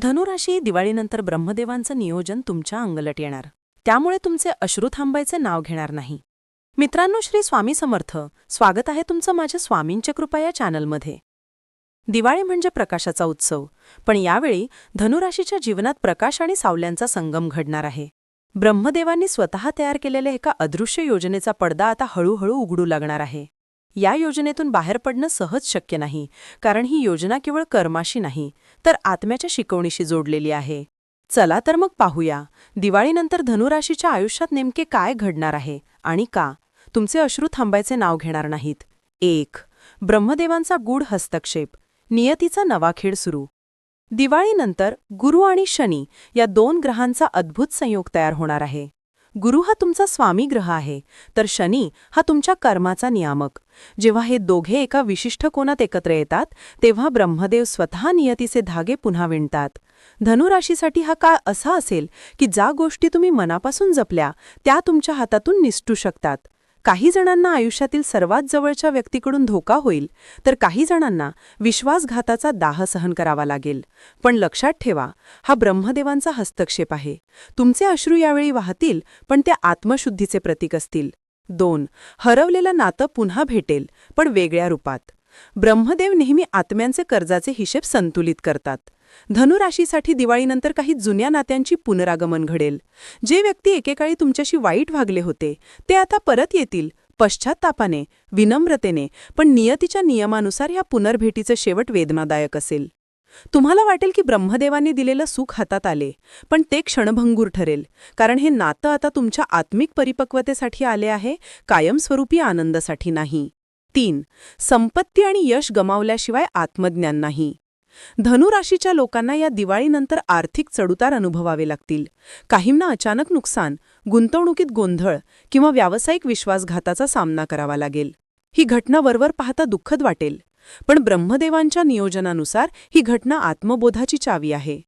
धनुराशी दिवाळीनंतर ब्रह्मदेवांचं नियोजन तुमच्या अंगलट येणार. त्यामुळे तुमचे अश्रू थांबायचे नाव घेणार नाही. मित्रांनो श्री स्वामी समर्थ स्वागत आहे तुमचं माझ्या स्वामींच्या कृपा या चॅनलमध्ये. दिवाळी म्हणजे प्रकाशाचा उत्सव पण यावेळी धनुराशीच्या जीवनात प्रकाश आणि सावल्यांचा संगम घडणार आहे. ब्रह्मदेवांनी स्वतः तयार केलेल्या एका अदृश्य योजनेचा पडदा आता हळूहळू उघडू लागणार आहे. या योजनेतून बाहेर पडणं सहज शक्य नाही कारण ही योजना केवळ कर्माशी नाही तर आत्म्याच्या शिकवणीशी जोडलेली आहे. चला तर मग पाहूया दिवाळीनंतर धनुराशीच्या आयुष्यात नेमके काय घडणार आहे आणि का? तुमचे अश्रू थांबायचे नाव घेणार नाहीत. एक ब्रह्मदेवांचा गूढ हस्तक्षेप नियतीचा नवा खेळ सुरू. दिवाळीनंतर गुरु आणि शनी या दोन ग्रहांचा अद्भुत संयोग तयार होणार आहे. गुरु हा तुमचा स्वामी ग्रह आहे तर शनी हा तुमच्या कर्माचा नियामक. जेव्हा हे दोघे एका विशिष्ट कोणात एकत्र येतात तेव्हा ब्रह्मदेव स्वतः नियतीचे धागे पुन्हा विणतात. धनुराशीसाठी हा काळ असा असेल की ज्या गोष्टी तुम्ही मनापासून जपल्या त्या तुमच्या हातातून निसटू शकतात. काही जणांना आयुष्यातील सर्वात जवळच्या व्यक्तीकडून धोका होईल तर काही जणांना विश्वासघाताचा दाह सहन करावा लागेल. पण लक्षात ठेवा हा ब्रह्मदेवांचा हस्तक्षेप आहे. तुमचे अश्रू यावेळी वाहतील पण ते आत्मशुद्धीचे प्रतीक असतील. दोन हरवलेलं नातं पुन्हा भेटेल पण वेगळ्या रूपात. ब्रह्मदेव नेहमी आत्म्यांचे कर्जाचे हिशेब संतुलित करतात. धनुराशीसाठी दिवाळीनंतर काही जुन्या नात्यांची पुनरागमन घडेल. जे व्यक्ती एकेकाळी तुमच्याशी वाईट वागले होते ते आता परत येतील पश्चात्तापाने विनम्रतेने पण नियतीच्या नियमानुसार या पुनर्भेटीचं शेवट वेदनादायक असेल. तुम्हाला वाटेल की ब्रह्मदेवाने दिलेलं सुख हातात आले पण ते क्षणभंगूर ठरेल कारण हे नातं आता तुमच्या आत्मिक परिपक्वतेसाठी आले आहे कायमस्वरूपी आनंदासाठी नाही. तीन संपत्ती आणि यश गमावल्याशिवाय आत्मज्ञान नाही. धनुराशीच्या लोकांना या दिवाळीनंतर आर्थिक चढउतार अनुभवावे लागतील. काहींना अचानक नुकसान गुंतवणुकीत गोंधळ किंवा व्यावसायिक विश्वासघाताचा सामना करावा लागेल. ही घटना वरवर पाहता दुःखद वाटेल. पण ब्रह्मदेवांच्या नियोजनानुसार ही घटना आत्मबोधाची चावी आहे.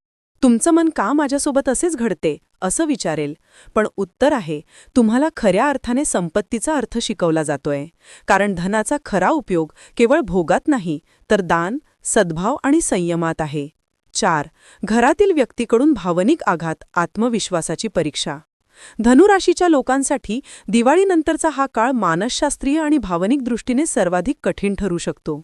तुमचं मन का माझ्यासोबत असेच घडते? असं विचारेल. पण उत्तर आहे तुम्हाला खऱ्या अर्थाने संपत्तीचा अर्थ शिकवला जातोय. कारण धनाचा खरा उपयोग केवळ भोगात नाही तर दान सद्भाव आणि संयमात आहे. चार घरातील व्यक्तीकडून भावनिक आघात आत्मविश्वासाची परीक्षा. धनुराशीच्या लोकांसाठी दिवाळीनंतरचा हा काळ मानसशास्त्रीय आणि भावनिक दृष्टीने सर्वाधिक कठीण ठरू शकतो.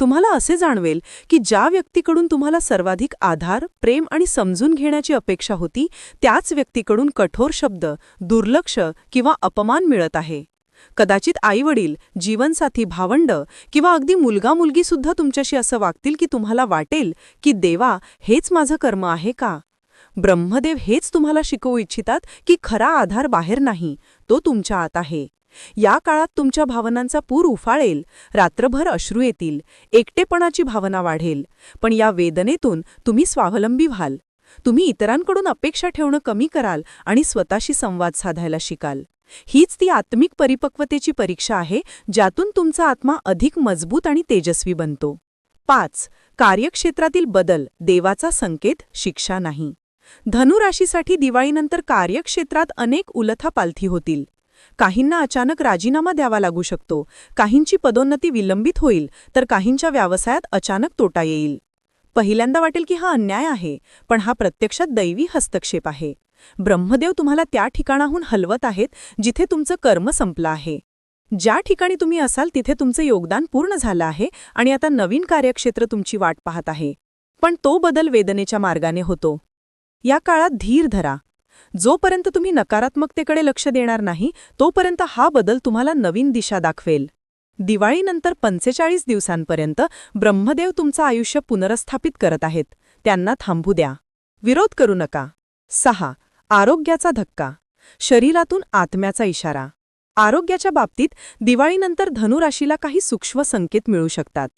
तुम्हाला असे जाणवेल की ज्या व्यक्तीकडून तुम्हाला सर्वाधिक आधार प्रेम आणि समजून घेण्याची अपेक्षा होती त्याच व्यक्तीकडून कठोर शब्द दुर्लक्ष किंवा अपमान मिळत आहे. कदाचित आईवडील जीवनसाथी भावंड किंवा अगदी मुलगा मुलगीसुद्धा तुमच्याशी असं वागतील की तुम्हाला वाटेल की देवा हेच माझं कर्म आहे का? ब्रह्मदेव हेच तुम्हाला शिकवू इच्छितात की खरा आधार बाहेर नाही तो तुमच्या आत आहे. या काळात तुमच्या भावनांचा पूर उफाळेल रात्रभर अश्रू येतील एकटेपणाची भावना वाढेल पण या वेदनेतून तुम्ही स्वावलंबी व्हाल. तुम्ही इतरांकडून अपेक्षा ठेवणं कमी कराल आणि स्वतःशी संवाद साधायला शिकाल. हीच ती आत्मिक परिपक्वतेची परीक्षा आहे ज्यातून तुमचा आत्मा अधिक मजबूत आणि तेजस्वी बनतो. पाच. कार्यक्षेत्रातील बदल देवाचा संकेत शिक्षा नाही. धनुराशीसाठी दिवाळीनंतर कार्यक्षेत्रात अनेक उलथापालथी होतील. काहींना अचानक राजीनामा द्यावा लागू शकतो काहींची पदोन्नती विलंबित होईल तर काहींच्या व्यवसायात अचानक तोटा येईल. पहिल्यांदा वाटेल की हा अन्याय आहे पण हा प्रत्यक्षात दैवी हस्तक्षेप आहे. ब्रह्मदेव तुम्हाला त्या ठिकाणाहून हलवत आहेत जिथे तुमचं कर्म संपलं आहे. ज्या ठिकाणी तुम्ही असाल तिथे तुमचं योगदान पूर्ण झालं आहे आणि आता नवीन कार्यक्षेत्र तुमची वाट पाहत आहे. पण तो बदल वेदनेच्या मार्गाने होतो. या काळात धीर धरा. जोपर्यंत तुम्ही नकारात्मकतेकडे लक्ष देणार नाही तोपर्यंत हा बदल तुम्हाला नवीन दिशा दाखवेल. दिवाळीनंतर पंचेचाळीस दिवसांपर्यंत ब्रह्मदेव तुमचं आयुष्य पुनरस्थापित करत आहेत. त्यांना थांबू द्या. विरोध करू नका. सहा. आरोग्याचा धक्का शरीरातून आत्म्याचा इशारा. आरोग्याच्या बाबतीत दिवाळीनंतर धनुराशीला काही सूक्ष्म संकेत मिळू शकतात.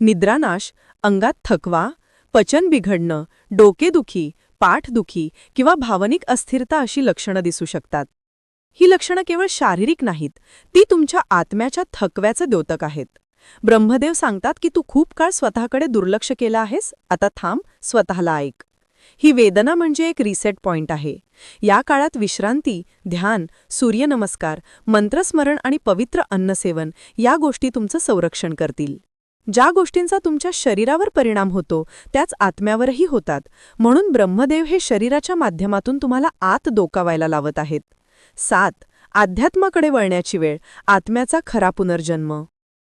निद्रानाश अंगात थकवा पचन बिघडणं डोकेदुखी पाठदुखी किंवा भावनिक अस्थिरता अशी लक्षणं दिसू शकतात. ही लक्षणं केवळ शारीरिक नाहीत ती तुमच्या आत्म्याच्या थकव्याचं द्योतक आहेत. ब्रह्मदेव सांगतात की तू खूप काळ स्वतःकडे दुर्लक्ष केलं आहेस आता थांब स्वतःला ऐक. ही वेदना म्हणजे एक रिसेट पॉइंट आहे. या काळात विश्रांती ध्यान सूर्यनमस्कार मंत्रस्मरण आणि पवित्र अन्नसेवन या गोष्टी तुमचं संरक्षण करतील. ज्या गोष्टींचा तुमच्या शरीरावर परिणाम होतो त्याच आत्म्यावरही होतात. म्हणून ब्रह्मदेव हे शरीराच्या माध्यमातून तुम्हाला आत डोकावायला लावत आहेत. सात अध्यात्माकडे वळण्याची वेळ आत्म्याचा खरा पुनर्जन्म.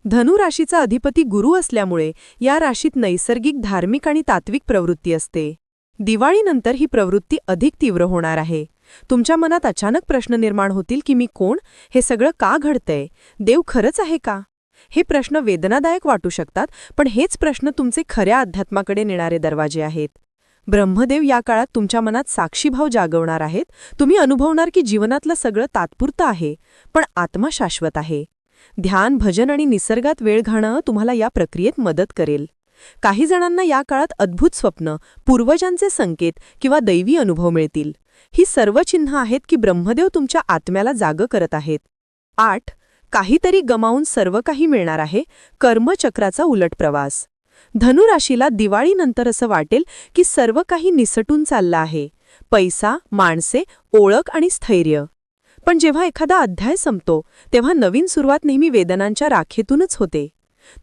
धनु राशीचा अधिपती गुरु असल्यामुळे या राशीत नैसर्गिक धार्मिक आणि तात्विक प्रवृत्ती असते. दिवाळीनंतर ही प्रवृत्ती अधिक तीव्र होणार आहे. तुमच्या मनात अचानक प्रश्न निर्माण होतील की मी कोण? हे सगळं का घडतंय? देव खरंच आहे का? हे प्रश्न वेदनादायक वाटू शकतात पण हेच प्रश्न तुमचे खऱ्या अध्यात्माकडे नेणारे दरवाजे आहेत. ब्रह्मदेव या काळात तुमच्या मनात साक्षीभाव जागवणार आहेत. तुम्ही अनुभवणार की जीवनातलं सगळं तात्पुरतं आहे पण आत्मा शाश्वत आहे. ध्यान भजन आणि निसर्गात वेळ घाणं तुम्हाला या प्रक्रियेत मदत करेल. काही जणांना या काळात अद्भुत स्वप्न पूर्वजांचे संकेत किंवा दैवी अनुभव मिळतील. ही सर्व चिन्ह आहेत की ब्रह्मदेव तुमच्या आत्म्याला जाग करत आहेत. आठ. काहीतरी गमावून सर्व काही मिळणार आहे. कर्मचक्राचा उलट प्रवास. धनुराशीला दिवाळीनंतर असं वाटेल की सर्व काही निसटून चाललं आहे. पैसा माणसे ओळख आणि स्थैर्य. पण जेव्हा एखादा अध्याय संपतो तेव्हा नवीन सुरुवात नेहमी वेदनांच्या राखेतूनच होते.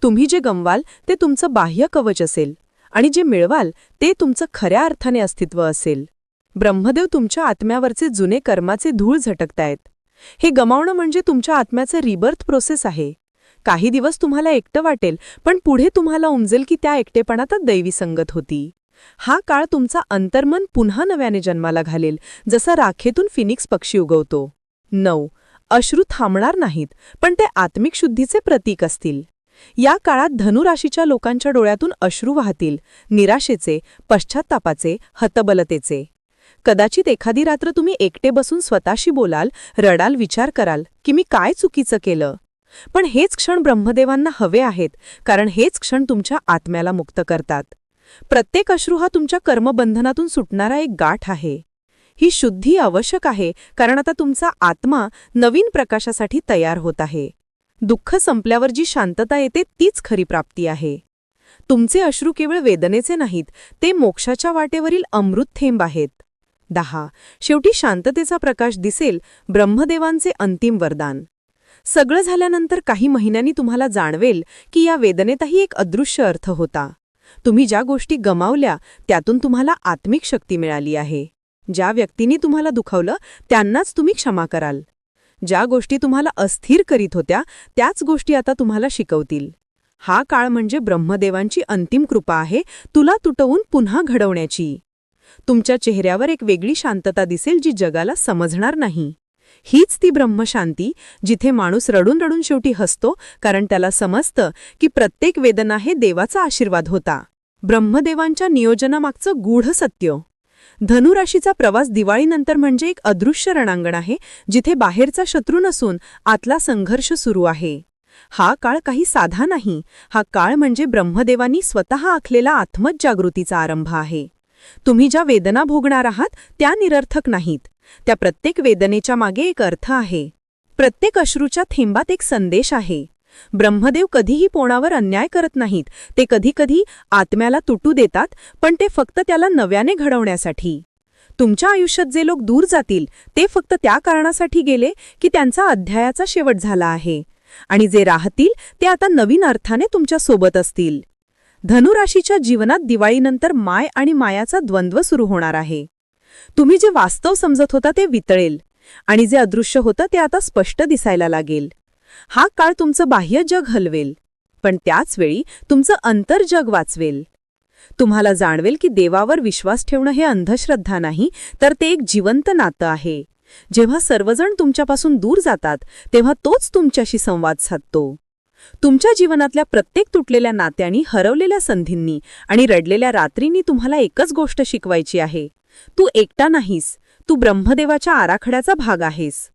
तुम्ही जे गमवाल ते तुमचं बाह्य कवच असेल आणि जे मिळवाल ते तुमचं खऱ्या अर्थाने अस्तित्व असेल. ब्रह्मदेव तुमच्या आत्म्यावरचे जुने कर्माचे धूळ झटकतायत. हे गमावणं म्हणजे तुमच्या आत्म्याचं रिबर्थ प्रोसेस आहे. काही दिवस तुम्हाला एकटं वाटेल पण पुढे तुम्हाला उमजेल की त्या एकटेपणातच दैवी संगत होती. हा काळ तुमचा अंतर्मन पुन्हा नव्याने जन्माला घालेल जसा राखेतून फिनिक्स पक्षी उगवतो. नऊ. अश्रू थांबणार नाहीत पण ते आत्मिक शुद्धीचे प्रतीक असतील. या काळात धनुराशीच्या लोकांच्या डोळ्यातून अश्रू वाहतील निराशेचे पश्चात्तापाचे हतबलतेचे. कदाचित एखादी रात्र तुम्ही एकटे बसून स्वतःशी बोलाल रडाल विचार कराल की मी काय चुकीचं केलं. पण हेच क्षण ब्रह्मदेवांना हवे आहेत कारण हेच क्षण तुमच्या आत्म्याला मुक्त करतात. प्रत्येक अश्रू हा तुमच्या कर्मबंधनातून सुटणारा एक गाठ आहे. ही शुद्धी आवश्यक आहे कारण आता तुमचा आत्मा नवीन प्रकाशासाठी तयार होत आहे. दुःख संपल्यावर जी शांतता येते तीच खरी प्राप्ती आहे. तुमचे अश्रू केवळ वेदनेचे नाहीत ते मोक्षाच्या वाटेवरील अमृत थेंब आहेत. दहा. शेवटी शांततेचा प्रकाश दिसेल ब्रह्मदेवांचे अंतिम वरदान. सगळं झाल्यानंतर काही महिन्यांनी तुम्हाला जाणवेल की या वेदनेतही एक अदृश्य अर्थ होता. तुम्ही ज्या गोष्टी गमावल्या त्यातून तुम्हाला आत्मिक शक्ती मिळाली आहे. ज्या व्यक्तींनी तुम्हाला दुखावलं त्यांनाच तुम्ही क्षमा कराल. ज्या गोष्टी तुम्हाला अस्थिर करीत होत्या त्याच गोष्टी आता तुम्हाला शिकवतील. हा काळ म्हणजे ब्रह्मदेवांची अंतिम कृपा आहे तुला तुटवून पुन्हा घडवण्याची. तुमच्या चेहऱ्यावर एक वेगळी शांतता दिसेल जी जगाला समजणार नाही. हीच ती ब्रह्मशांती जिथे माणूस रडून रडून शेवटी हसतो कारण त्याला समजतं की प्रत्येक वेदना हे देवाचा आशीर्वाद होता. ब्रह्मदेवांच्या नियोजनामागचं गूढ सत्य. धनुराशीचा प्रवास दिवाळीनंतर म्हणजे एक अदृश्य रणांगण आहे जिथे बाहेरचा शत्रू नसून आतला संघर्ष सुरू आहे. हा काळ काही साधा नाही हा काळ म्हणजे ब्रह्मदेवांनी स्वतः आखलेला आत्मजागृतीचा आरंभ आहे. तुम्ही ज्या वेदना भोगणार आहात त्या निरर्थक नाहीत. त्या प्रत्येक वेदनेच्या मागे एक अर्थ आहे. प्रत्येक अश्रूच्या थेंबात एक संदेश आहे. ब्रह्मदेव कधीही पोणावर अन्याय करत नाहीत. ते कधीकधी आत्म्याला तुटू देतात पण ते फक्त त्याला नव्याने घडवण्यासाठी. तुमच्या आयुष्यात जे लोक दूर जातील ते फक्त त्या कारणासाठी गेले की त्यांचा अध्यायाचा शेवट झाला आहे. आणि जे राहतील ते आता नवीन अर्थाने तुमच्यासोबत असतील. धनुराशीच्या जीवनात दिवाळीनंतर माय आणि मायाचा द्वंद्व सुरू होणार आहे. तुम्ही जे वास्तव समजत होता ते वितळेल. आणि जे अदृश्य होतं ते आता स्पष्ट दिसायला लागेल. हा काळ तुमचं बाह्य जग हलवेल पण त्याचवेळी तुमचं अंतर्जग वाचवेल. तुम्हाला जाणवेल की देवावर विश्वास ठेवणं हे अंधश्रद्धा नाही तर ते एक जिवंत नातं आहे. जेव्हा सर्वजण तुमच्यापासून दूर जातात तेव्हा तोच तुमच्याशी संवाद साधतो. तुमच्या जीवनातल्या प्रत्येक तुटलेल्या नात्यांनी हरवलेल्या संधींनी आणि रडलेल्या रात्रींनी तुम्हाला एकच गोष्ट शिकवायची आहे. तू एकटा नाहीस तू ब्रह्मदेवाच्या आराखड्याचा भाग आहेस.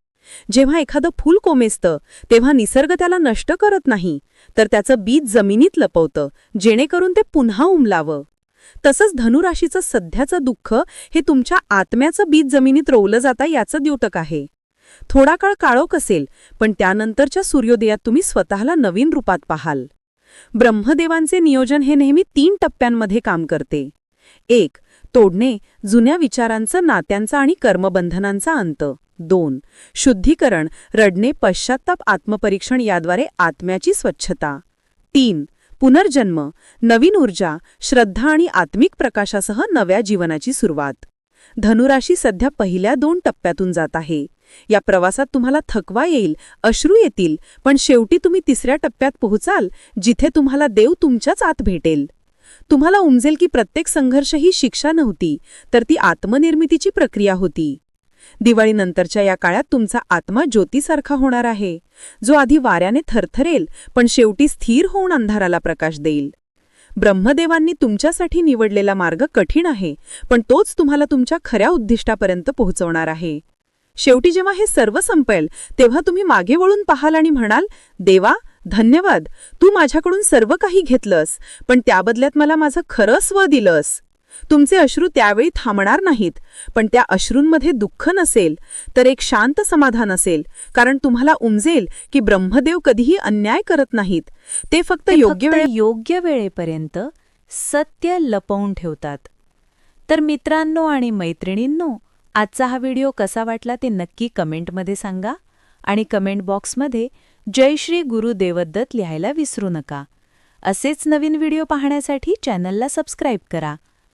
जेव्हा एखादं फूल कोमेजतं तेव्हा निसर्ग त्याला नष्ट करत नाही. तर त्याचं बीज जमिनीत लपवतं जेणेकरून ते पुन्हा उमलावं. तसंच धनुराशीचं सध्याचं दुःख हे तुमच्या आत्म्याचं बीज जमिनीत रोवलं जाता याचं द्योतक आहे. थोडा काळ काळोख असेल पण त्यानंतरच्या सूर्योदयात तुम्ही स्वतःला नवीन रूपात पाहाल. ब्रह्मदेवांचे नियोजन हे नेहमी तीन टप्प्यांमध्ये काम करते. एक तोडणे जुन्या विचारांचं नात्यांचा आणि कर्मबंधनांचा अंत. दोन. शुद्धीकरण रडणे पश्चात्ताप आत्मपरीक्षण याद्वारे आत्म्याची स्वच्छता. तीन. पुनर्जन्म नवीन ऊर्जा श्रद्धा आणि आत्मिक प्रकाशासह नव्या जीवनाची सुरुवात. धनुराशी सध्या पहिल्या दोन टप्प्यातून जात आहे. या प्रवासात तुम्हाला थकवा येईल अश्रू येतील पण शेवटी तुम्ही तिसऱ्या टप्प्यात पोहोचाल जिथे तुम्हाला देव तुमच्याच आत भेटेल. तुम्हाला उमजेल की प्रत्येक संघर्ष ही शिक्षा नव्हती तर ती आत्मनिर्मितीची प्रक्रिया होती. दिवाळीनंतरच्या या काळात तुमचा आत्मा ज्योतीसारखा होणार आहे. जो आधी वाऱ्याने थरथरेल पण शेवटी स्थिर होऊन अंधाराला प्रकाश देईल. ब्रह्मदेवांनी तुमच्यासाठी निवडलेला मार्ग कठीण आहे पण तोच तुम्हाला तुमच्या खऱ्या उद्दिष्टापर्यंत पोहोचवणार आहे. शेवटी जेव्हा हे सर्व संपेल तेव्हा तुम्ही मागे वळून पाहाल आणि म्हणाल देवा धन्यवाद तू माझ्याकडून सर्व काही घेतलंस पण त्याबदल्यात मला माझं खरं स्व दिलंस. तुमचे अश्रू त्यावेळी थांबणार नाहीत. पण त्या अश्रूंमध्ये दुःख नसेल तर एक शांत समाधान असेल कारण तुम्हाला उमजेल की ब्रह्मदेव कधीही अन्याय करत नाहीत. ते फक्त योग्य वेळे योग्य वेळेपर्यंत सत्य लपवून ठेवतात. तर मित्रांनो आणि मैत्रिणींनो आजचा हा व्हिडिओ कसा वाटला ते नक्की कमेंटमध्ये सांगा आणि कमेंट बॉक्समध्ये जय श्री गुरु देवदत्त लिहायला विसरू नका. असेच नवीन व्हिडिओ पाहण्यासाठी चॅनलला सबस्क्राईब करा.